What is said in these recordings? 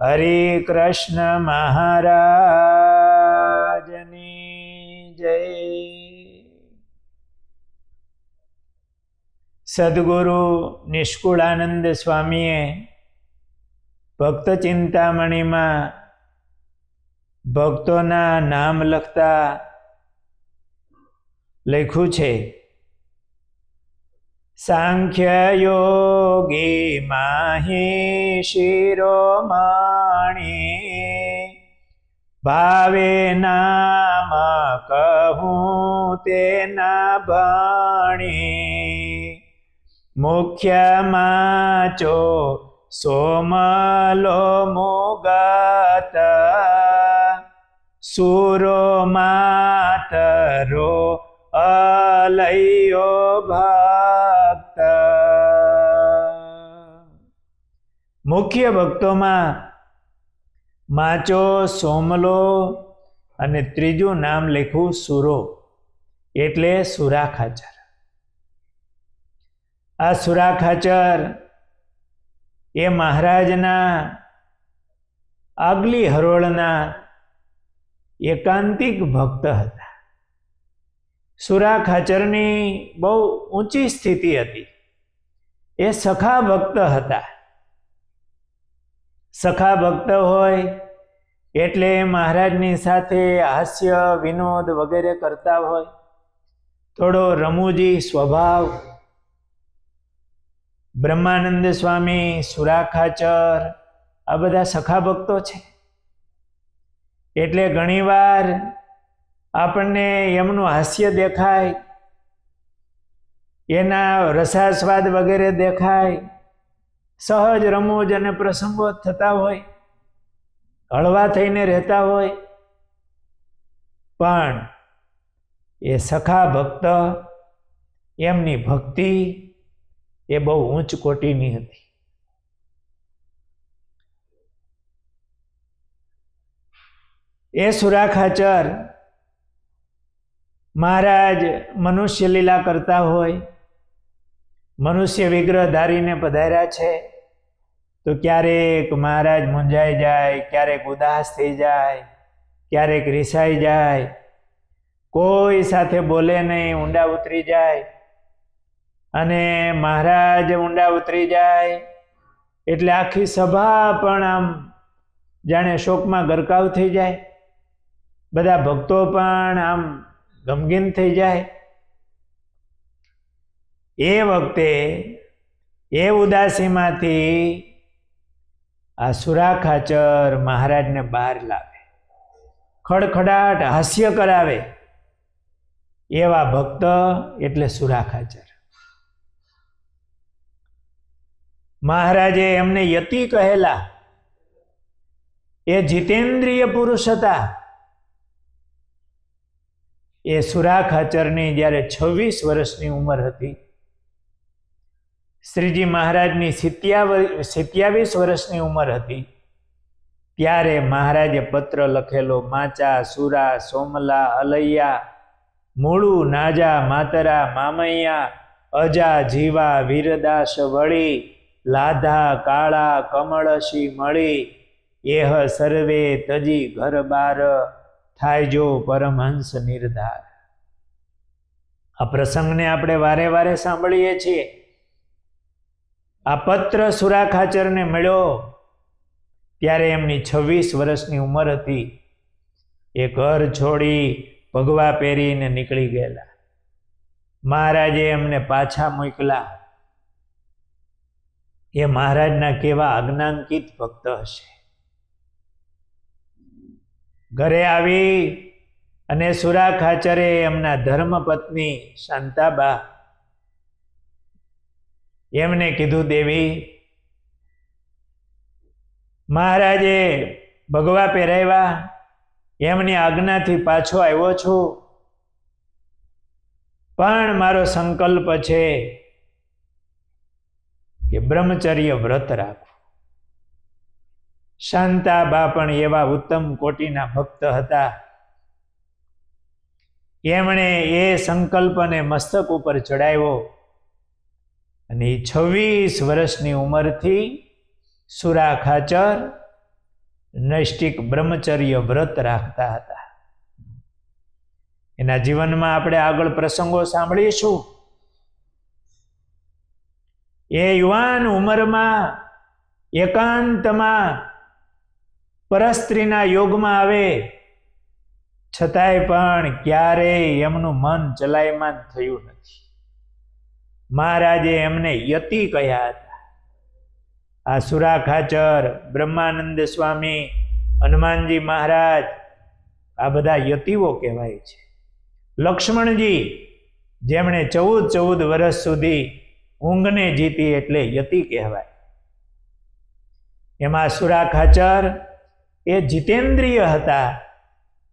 હરે કૃષ્ણ મહારાજની જય. સદગુરુ નિષ્કુળાનંદ સ્વામીએ ભક્ત ચિંતામણીમાં ભક્તોના નામ લખતા લખ્યું છે સાંખ્ય યોગી માહી શિરોમણી ભાવે નામ કહું તેના ભણી મુખ્ય ચો સોમલો મુગત સુરો માતરો અલયો ભક્ત મુખ્ય ભક્તોમાં માચો, સોમલો અને ત્રીજું નામ લખ્યું સુરો, એટલે સુરા ખાચર. આ સુરા ખાચર એ મહારાજના આગલી હરોળના એકાંતિક ભક્ત હતા. સુરા ખાચરની બહુ ઊંચી સ્થિતિ હતી. એ સખા ભક્ત હતા. સખા ભક્ત હોય, એટલે મહારાજની સાથે હાસ્ય, વિનોદ વગેરે કરતા હોય. થોડો રમૂજી સ્વભાવ. બ્રહ્માનંદ સ્વામી, સુરાખાચર, આ બધા સખા ભક્તો છે. એટલે ઘણીવાર આપણને એમનું હાસ્ય દેખાય, એના રસાસ્વાદ વગેરે દેખાય સહજ રમૂજ અને પ્રસંગો થતા હોય, હળવા થઈને રહેતા હોય. પણ એ સખા ભક્ત, એમની ભક્તિ એ બહુ ઊંચ કોટીની હતી. એ સુરાખાચર મહારાજ મનુષ્ય લીલા કરતા હોય મનુષ્ય વિગ્રહ ધારીને પધાર્યા છે, તો ક્યારેક મહારાજ મૂંઝાઈ જાય, ક્યારેક ઉદાસ થઈ જાય, ક્યારેક રિસાઈ જાય, કોઈ સાથે બોલે નહીં, ઊંડા ઉતરી જાય, અને મહારાજ ઊંડા ઉતરી જાય, એટલે આખી સભા પણ આમ જાણે શોકમાં ગરકાવ થઈ જાય, બધા ભક્તો પણ આમ ગમગીન થઈ જાય એ વખતે એ ઉદાસીમાંથી આ સુરા ખાચર મહારાજને બહાર લાવે. ખડખડાટ હાસ્ય કરાવે. એવા ભક્ત એટલે સુરા ખાચર મહારાજે એમને યતિ કહેલા. એ જીતેન્દ્રિય પુરુષ હતા. એ સુરા ખાચરની જ્યારે છવ્વીસ વર્ષની ઉંમર હતી શ્રીજી મહારાજની સિત્યાવીસ વર્ષની ઉંમર હતી. ત્યારે મહારાજે પત્ર લખેલો, માચા, સુરા, સોમલા, અલૈયા, મૂળુ, નાજા, માતરા, મામૈયા, અજા, જીવા, વીરદાસ, વળી, લાધા, કાળા, કમળશી, મળી, એહ, સર્વે, તજી, ઘર, બાર, થાય જો પરમહંસ નિર્ધાર. આ પ્રસંગને આપણે વારે વારે સાંભળીએ છીએ. આ પત્ર સુરાખાચરને મળ્યો ત્યારે એમની છવ્વીસ વર્ષની ઉંમર હતી. એ ઘર છોડી ભગવા પહેરીને નીકળી ગયેલા. મહારાજે એમને પાછા મોકલા. એ મહારાજના કેવા અજ્ઞાંકિત ભક્ત હશે. ઘરે આવી અને સુરા ખાચરે એમના ધર્મપત્ની શાંતાબા એમને કીધું, દેવી, મહારાજે ભગવા પહેરાવ્યા, એમની આજ્ઞાથી પાછો આવ્યો છું. પણ મારો સંકલ્પ છે કે બ્રહ્મચર્ય વ્રત રાખવું શાંતાબા પણ એવા ઉત્તમ કોટીના ભક્ત હતા. એમણે એ સંકલ્પને મસ્તક ઉપર ચડાવ્યો. અને છવ્વીસ વર્ષની ઉંમરથી સુરા ખાચર નૈષ્ટિક બ્રહ્મચર્ય વ્રત રાખતા હતા. એના જીવનમાં આપણે આગળ પ્રસંગો સાંભળીશું. એ યુવાન ઉંમરમાં એકાંતમાં પરસ્ત્રીના યોગમાં આવે, છતાંય પણ ક્યારેય એમનું મન ચલાયમાન થયું નથી. મહારાજે એમને યતિ કહ્યા હતા. આ સુરા ખાચર બ્રહ્માનંદ સ્વામી, હનુમાનજી મહારાજ, આ બધા યતિઓ કહેવાય છે. લક્ષ્મણજી, જેમણે ચૌદ ચૌદ વર્ષ સુધી ઊંઘને જીતી એટલે યતિ કહેવાય. એમાં સુરા ખાચર એ જીતેન્દ્રિય હતા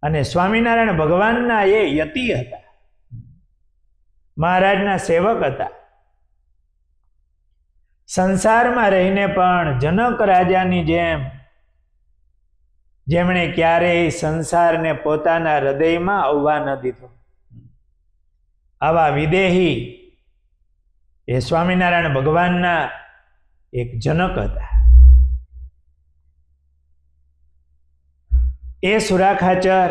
અને સ્વામિનારાયણ ભગવાનના એ યતિ હતા. મહારાજના સેવક હતા. સંસારમાં રહીને પણ જનક રાજાની જેમ જેમણે ક્યારેય સંસારને પોતાના હૃદયમાં આવવા ન દીધો. આવા વિદેહી એ સ્વામિનારાયણ ભગવાનના એક જનક હતા. એ સુરાખાચર,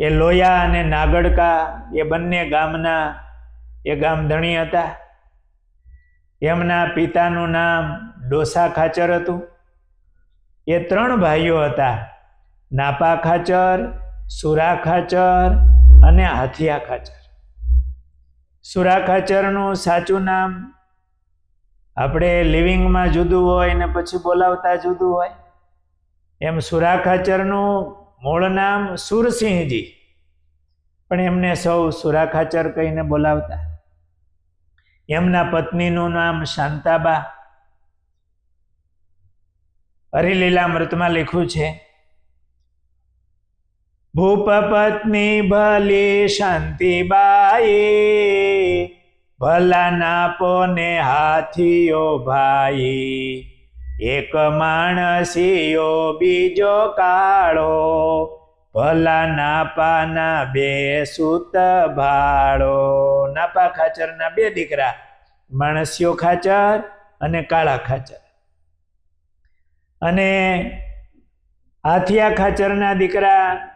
એ લોયા અને નાગડકા એ બંને ગામના, એ ગામધણી હતા. એમના પિતાનું નામ ડોસા ખાચર હતું. એ ત્રણ ભાઈઓ હતા. નાપા ખાચર, સુરા ખાચર અને હાથિયા ખાચર. સુરા ખાચરનું સાચું નામ આપણે લિવિંગમાં જુદું હોય ને પછી બોલાવતા જુદું હોય. એમ સુરા ખાચરનું મૂળ નામ સુરસિંહજી. પણ એમને સૌ સુરા ખાચર કહીને બોલાવતા. એમના પત્નીનું નામ શાંતાબા. હરિલીલામૃતમાં લખ્યું છે ભૂપ પત્ની ભલી શાંતિબાઈ ભલા નાપો ને હાથીઓ ભાઈ. એક માણસીયો બીજો કાળો ભલા નાપાના બે સૂત ભાળો. નાપા ખાચરના બે દીકરા, માણસિયો ખાચર અને કાળા ખાચર. અને હાથિયા ખાચરના દીકરા,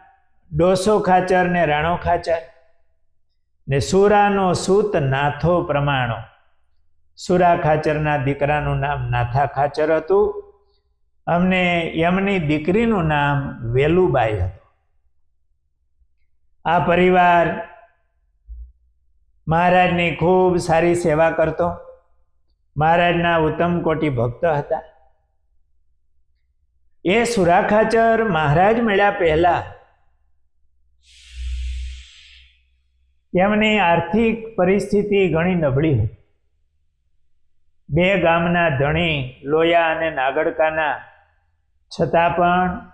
ડોસો ખાચર ને રાણો ખાચર. ને સુરાનો સૂત નાથો પ્રમાણો. સુરા ખાચરના દીકરાનું નામ નાથા ખાચર હતું. અમને એમની દીકરીનું નામ વેલુબાઈ હતું. આ પરિવાર મહારાજની ખૂબ સારી સેવા કરતો. મહારાજના ઉત્તમ કોટી ભક્ત હતા. એ સુરાખાચર મહારાજ મળ્યા પહેલા એમની આર્થિક પરિસ્થિતિ ઘણી નબળી હતી. બે ગામના ધણી લોયા અને નાગડકાના છતાં પણ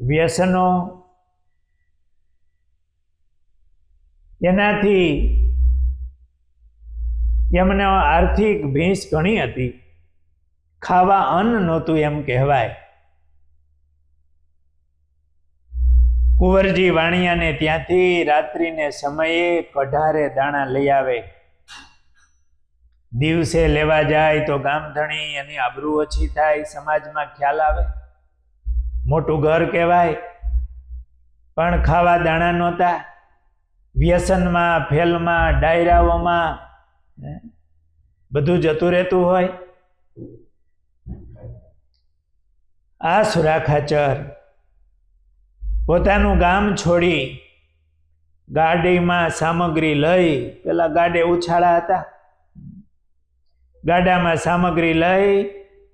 વ્યસનો એનાથી એમને આર્થિક ભીંસ ઘણી હતી. ખાવા અન્ન નહોતું એમ કહેવાય. કુંવરજી વાણિયાને ત્યાંથી રાત્રિને સમયે કઢારે દાણા લઈ આવે. દિવસે લેવા જાય તો ગામધણી એની આબરૂ ઓછી થાય, સમાજમાં ખ્યાલ આવે. મોટું ઘર કહેવાય. પણ ખાવા દાણા નહોતા. વ્યસનમાં ફેલમાં ડાયરાઓમાં બધું જતું રહેતું હોય. આ સુરાખાચર પોતાનું ગામ છોડી ગાડીમાં સામગ્રી લઈ, પેલા ગાડે ઉછાળા હતા. ગાડામાં સામગ્રી લઈ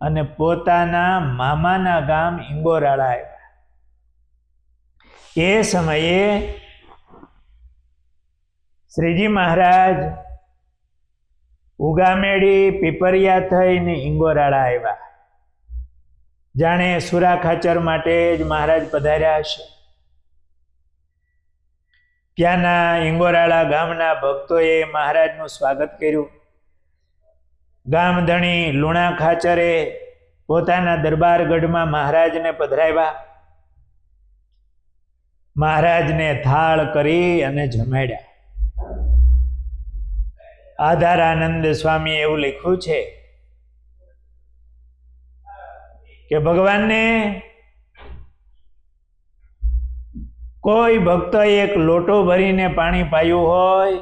અને પોતાના મામાના ગામ ઇંગોરાળા આવ્યા. એ સમયે શ્રીજી મહારાજ, ઉગામેડી પીપરિયા થઈને ઇંગોરાળા આવ્યા. જાણે સુરા ખાચર માટે જ મહારાજ પધાર્યા હશે. ત્યાંના ઇંગોરાળા ગામના ભક્તોએ મહારાજનું સ્વાગત કર્યું. ગામધણી લુણા ખાચરે પોતાના દરબારગઢમાં મહારાજને પધરાવ્યા. મહારાજને થાળ કરી અને જમાડ્યા. આધારાનંદ સ્વામી એવું લખ્યું છે કે ભગવાનને કોઈ ભક્ત એક લોટો ભરીને પાણી પાયું હોય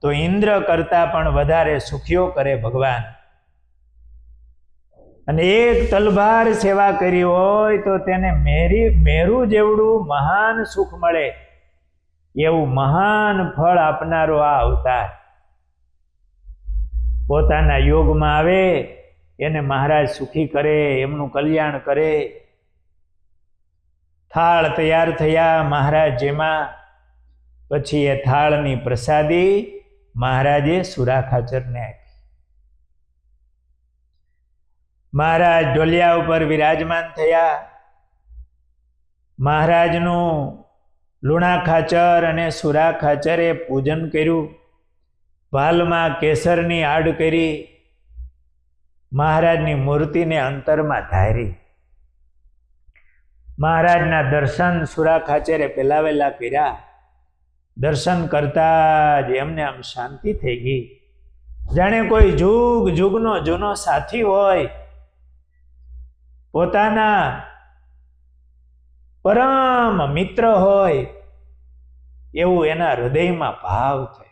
તો ઇન્દ્ર કરતા પણ વધારે સુખીઓ કરે ભગવાન. અને એક તલભાર સેવા કરી હોય તો તેને મેરી, મેરું જેવડું મહાન સુખ મળે. એવું મહાન ફળ આપનારો આ અવતાર. પોતાના યોગમાં આવે, એને મહારાજ સુખી કરે, એમનું કલ્યાણ કરે. થાળ તૈયાર થયા મહારાજ જેમાં. પછી એ થાળની પ્રસાદી મહારાજે સુરા ખાચરને આપી મહારાજ ઢોલિયા ઉપર વિરાજમાન થયા. મહારાજનું લુણા ખાચર અને સુરા ખાચરે પૂજન કર્યું. ભાલમાં કેસરની આડ કરી મહારાજની મૂર્તિને અંતરમાં ધારી. મહારાજના દર્શન સુરા ખાચરે પેલાવેલા કર્યા. દર્શન કરતા જ એમને આમ શાંતિ થઈ ગઈ. જાણે કોઈ જુગ, જુગનો જૂનો સાથી હોય. પોતાના પરમ મિત્ર હોય. એવું એના હૃદયમાં ભાવ થયો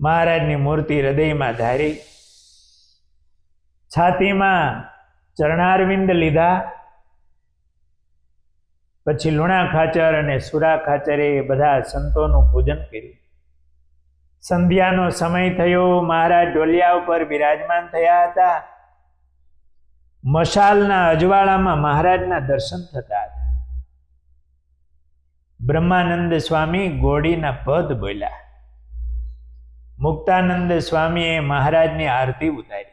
મહારાજની મૂર્તિ હૃદયમાં ધારી, છાતીમાં ચરણારવિંદ લીધા, પછી લુણા ખાચર અને સુરા ખાચરે બધા સંતોનું પૂજન કર્યું. સંધ્યાનો સમય થયો, મહારાજ ઢોલિયા ઉપર બિરાજમાન થયા હતા. મશાલના અજવાળામાં મહારાજના દર્શન થતા હતા. બ્રહ્માનંદ સ્વામી ગોડીના પદ બોલ્યા મુક્તાનંદ સ્વામીએ મહારાજની આરતી ઉતારી.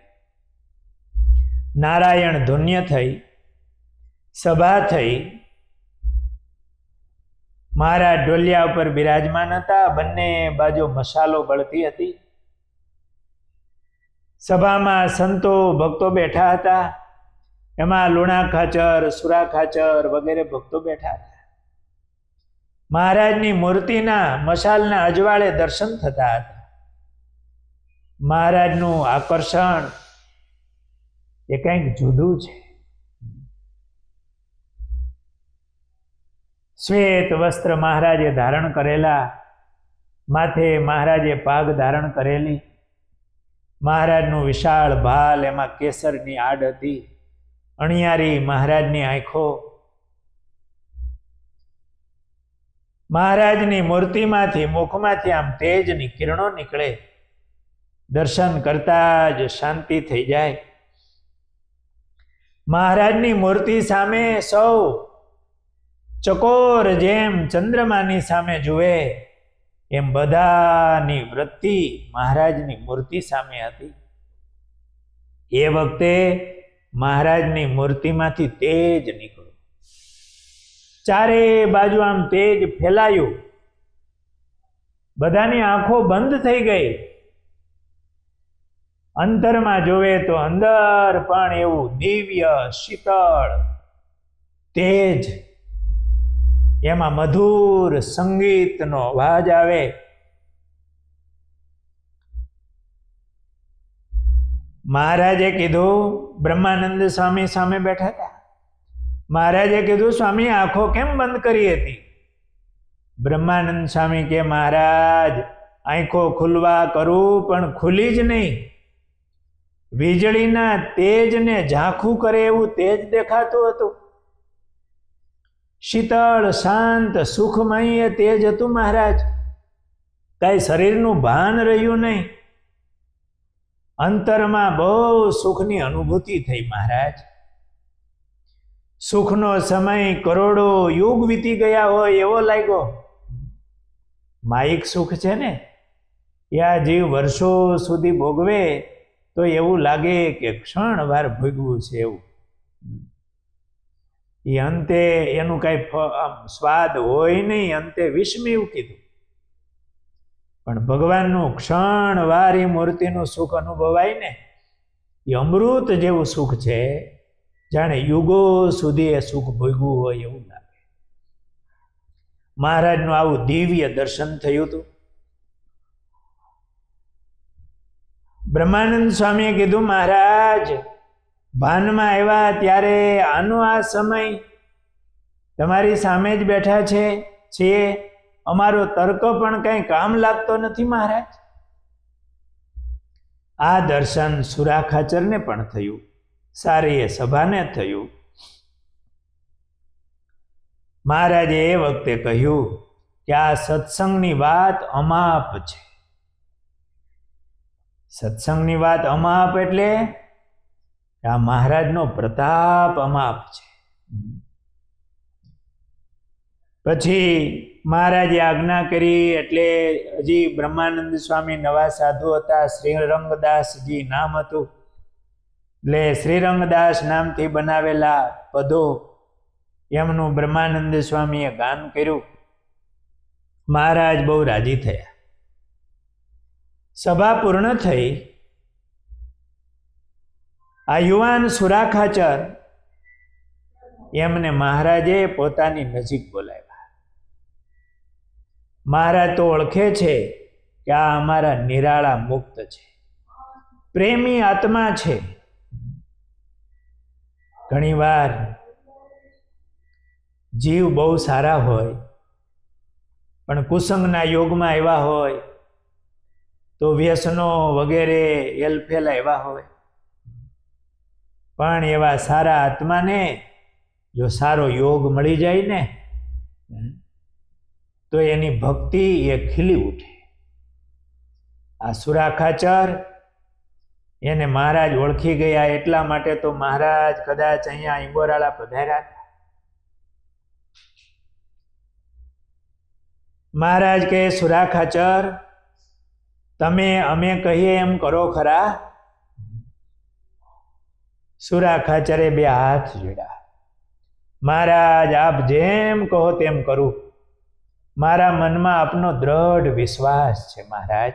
નારાયણ ધુન્ય થઈ, સભા થઈ. મહારાજ ઢોલિયા ઉપર બિરાજમાન હતા, બંને બાજુ મસાલો બળતી હતી. સભામાં સંતો ભક્તો બેઠા હતા. એમાં લુણા ખાચર, સુરા ખાચર વગેરે ભક્તો બેઠા હતા. મહારાજની મૂર્તિના મશાલના અજવાળે દર્શન થતા હતા. મહારાજનું આકર્ષણ એ કંઈક જુદું છે. શ્વેત વસ્ત્ર મહારાજે ધારણ કરેલા, માથે મહારાજે પાગ ધારણ કરેલી, મહારાજનું વિશાળ ભાલ, એમાં કેસરની આડ હતી, અણિયારી મહારાજની આંખો. મહારાજની મૂર્તિમાંથી, મુખમાંથી આમ તેજની કિરણો નીકળે. દર્શન કરતા જ શાંતિ થઈ જાય. મહારાજની મૂર્તિ સામે સૌ ચકોર જેમ ચંદ્રમાની સામે જુએ, એમ બધાની વૃત્તિ મહારાજની મૂર્તિ સામે હતી. એ વખતે મહારાજની મૂર્તિમાંથી તેજ નીકળ્યું. ચારે બાજુ આમ તેજ ફેલાયું. બધાની આંખો બંધ થઈ ગઈ. અંતરમાં જોવે તો અંદર પણ એવું દિવ્ય શીતળ, તેજ. એમાં મધુર સંગીતનો અવાજ આવે. મહારાજે કીધું, બ્રહ્માનંદ સ્વામી સામે બેઠા હતા. મહારાજે કીધું, સ્વામી, આંખો કેમ બંધ કરી હતી? બ્રહ્માનંદ સ્વામી કે, મહારાજ, આંખો ખુલવા કરું પણ ખુલી જ નહીં. વીજળીના તેજને ઝાંખું કરે એવું તેજ દેખાતું હતું. શીતળ, શાંત, સુખમય તેજ હતું મહારાજ. કાંઈ શરીરનું ભાન રહ્યું નહીં. અંતરમાં બહુ સુખની અનુભૂતિ થઈ મહારાજ. સુખનો સમય કરોડો યુગ વીતી ગયા હોય એવો લાગ્યો. માયિક સુખ છે ને? એ આ જીવ વર્ષો સુધી ભોગવે તો એવું લાગે કે ક્ષણવાર ભોગવું છે એવું. એ અંતે એનું કાંઈ આમ સ્વાદ હોય નહીં, અંતે વિષમી કીધું. પણ ભગવાનનું ક્ષણવાર એ મૂર્તિનું સુખ અનુભવાય ને, એ અમૃત જેવું સુખ છે, જાણે યુગો સુધી એ સુખ ભોગવું હોય એવું લાગે. મહારાજનું આવું દિવ્ય દર્શન થયું હતું. બ્રહ્માનંદ સ્વામીએ કીધું, મહારાજ, ભાનમાં આવ્યા ત્યારે આનો આ સમય? તમારી સામે જ બેઠા છે, છીએ. અમારો તર્ક પણ કંઈ કામ લાગતો નથી, મહારાજ. આ દર્શન સુરાખાચરને પણ થયું, સારી એ સભાને થયું. મહારાજે એ વખતે કહ્યું કે આ સત્સંગની વાત અમાપ છે. સત્સંગની વાત અમાપ એટલે આ મહારાજનો પ્રતાપ અમાપ છે. પછી મહારાજે આજ્ઞા કરી એટલે હજી બ્રહ્માનંદ સ્વામી નવા સાધુ હતા, શ્રીરંગદાસજી નામ હતું. એટલે શ્રીરંગદાસ નામથી બનાવેલા પદો એમનું બ્રહ્માનંદ સ્વામીએ ગાન કર્યું. મહારાજ બહુ રાજી થયા. સભા પૂર્ણ થઈ. આ યુવાન સુરાખાચર એમને મહારાજે પોતાની નજીક બોલાવ્યા. મહારાજ તો ઓળખે છે કે આ અમારા નિરાળા મુક્ત છે. પ્રેમી આત્મા છે. ઘણીવાર જીવ બહુ સારા હોય, પણ કુસંગના યોગમાં આવ્યા હોય તો વ્યસનો વગેરે એલફેલ આવ્યા હોય. પણ એવા સારા આત્માને જો સારો યોગ મળી જાય ને, તો એની ભક્તિ એ ખીલી ઉઠે. આ સુરાખાચર એને મહારાજ ઓળખી ગયા એટલા માટે તો મહારાજ કદાચ અહીંયા ઇંગોરાળા પધાર્યા મહારાજ કહે, સુરાખાચર તમે અમે કહીએ એમ કરો ખરા? સુરાખાચરે બે હાથ જોડ્યા. મહારાજ, આપ જેમ કહો તેમ કરું. મારા મનમાં આપનો દ્રઢ વિશ્વાસ છે મહારાજ.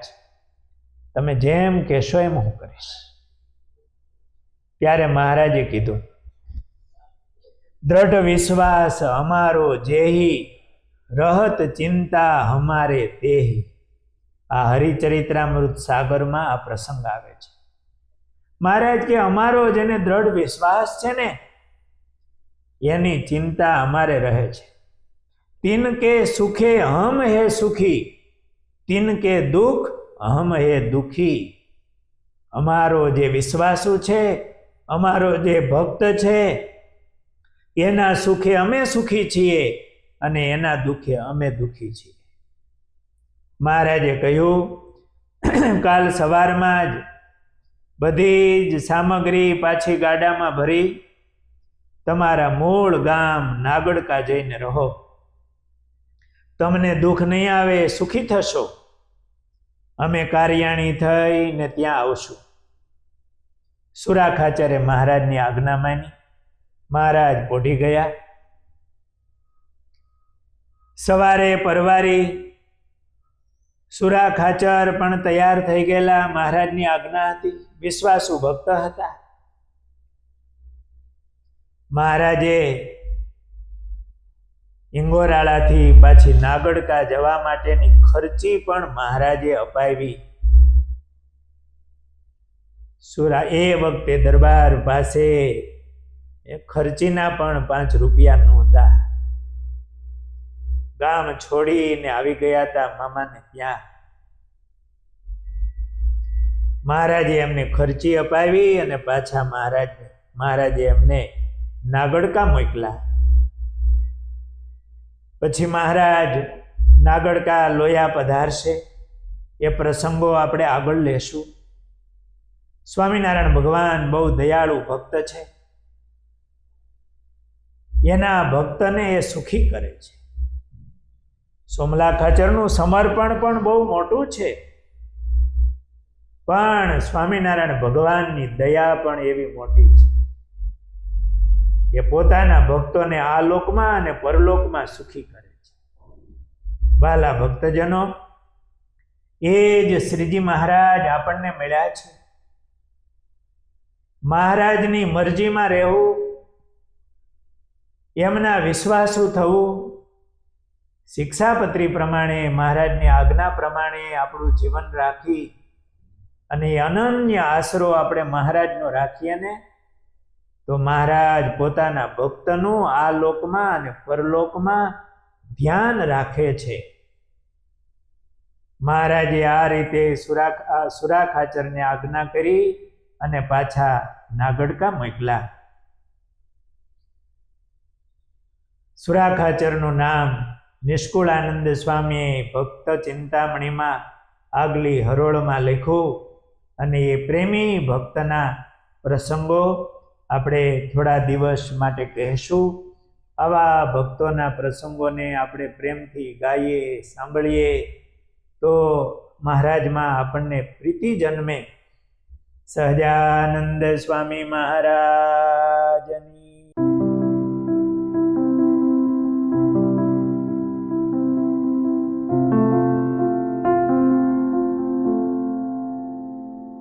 તમે જેમ કહેશો એમ હું કરીશ. ત્યારે મહારાજે કીધું, દ્રઢ વિશ્વાસ અમારો જેહી, રહત ચિંતા અમારે તેહી. આ હરિચરિત્રામૃત સાગરમાં આ પ્રસંગ આવે છે. મહારાજ કે, અમારો જેને દ્રઢ વિશ્વાસ છે ને? એની ચિંતા અમારે રહે છે. તિન કે સુખે હમ હે સુખી, તિન કે દુઃખ હમ હે દુખી. અમારો જે વિશ્વાસુ છે, અમારો જે ભક્ત છે, એના સુખે અમે સુખી છીએ અને એના દુઃખે અમે દુઃખી છીએ. મહારાજે કહ્યું, કાલ સવારમાં જ બધી જ સામગ્રી પાછી ગાડામાં ભરી તમારા મૂળ ગામ નાગડકા જઈને રહો. તમને દુઃખ નહીં આવે, સુખી થશો. અમે કાર્યાણી થઈને ત્યાં આવશું. સુરાખાચાર્ય મહારાજની આજ્ઞા માની. મહારાજ પોઢી ગયા. સવારે પરવારી સુરા ખાચર પણ તૈયાર થઈ ગયેલા. મહારાજની આજ્ઞા હતી. વિશ્વાસુ ભક્ત હતા. મહારાજે ઇંગોરાળાથી પાછી નાગડકા જવા માટેની ખર્ચી પણ મહારાજે અપાવી. સુરા એ વખતે દરબાર પાસે ખર્ચીના પણ પાંચ રૂપિયા નહોતા. ગામ છોડીને આવી ગયા હતા મામાને ત્યાં. મહારાજે એમને ખર્ચી અપાવી અને પાછા મહારાજ મહારાજે એમને નાગડકા મોકલા. પછી મહારાજ નાગડકા લોયા પધારશે. એ પ્રસંગો આપણે આગળ લેશું. સ્વામિનારાયણ ભગવાન બહુ દયાળુ ભક્ત છે. એના ભક્તને એ સુખી કરે છે. સોમલા ખાચરનું સમર્પણ પણ બહુ મોટું છે. પણ સ્વામિનારાયણ ભગવાનની દયા પણ એવી મોટી છે. એ પોતાના ભક્તોને આ લોકમાં અને પરલોકમાં સુખી કરે છે. વાલા ભક્તજનો, એ જ શ્રીજી મહારાજ આપણને મળ્યા છે. મહારાજની મરજીમાં રહેવું, એમના વિશ્વાસુ થવું શિક્ષાપત્રી પ્રમાણે, મહારાજની આજ્ઞા પ્રમાણે આપણું જીવન રાખી અને અનન્ય આશરો આપણે મહારાજનો રાખીએ ને, તો મહારાજ પોતાના ભક્તનું આ લોકમાં અને પરલોકમાં ધ્યાન રાખે છે. મહારાજે આ રીતે સુરા સુરાખાચરને આજ્ઞા કરી અને પાછા નાગડકા મોકલા સુરાખાચરનું નામ નિષ્કુળાનંદ સ્વામીએ ભક્ત ચિંતામણીમાં આગલી હરોળમાં લખ્યું, અને એ પ્રેમી ભક્તના પ્રસંગો આપણે થોડા દિવસ માટે કહેશું. આવા ભક્તોના પ્રસંગોને આપણે પ્રેમથી ગાઈએ, સાંભળીએ. તો મહારાજમાં આપણને પ્રીતિ જન્મે. સહજાનંદ સ્વામી મહારાજની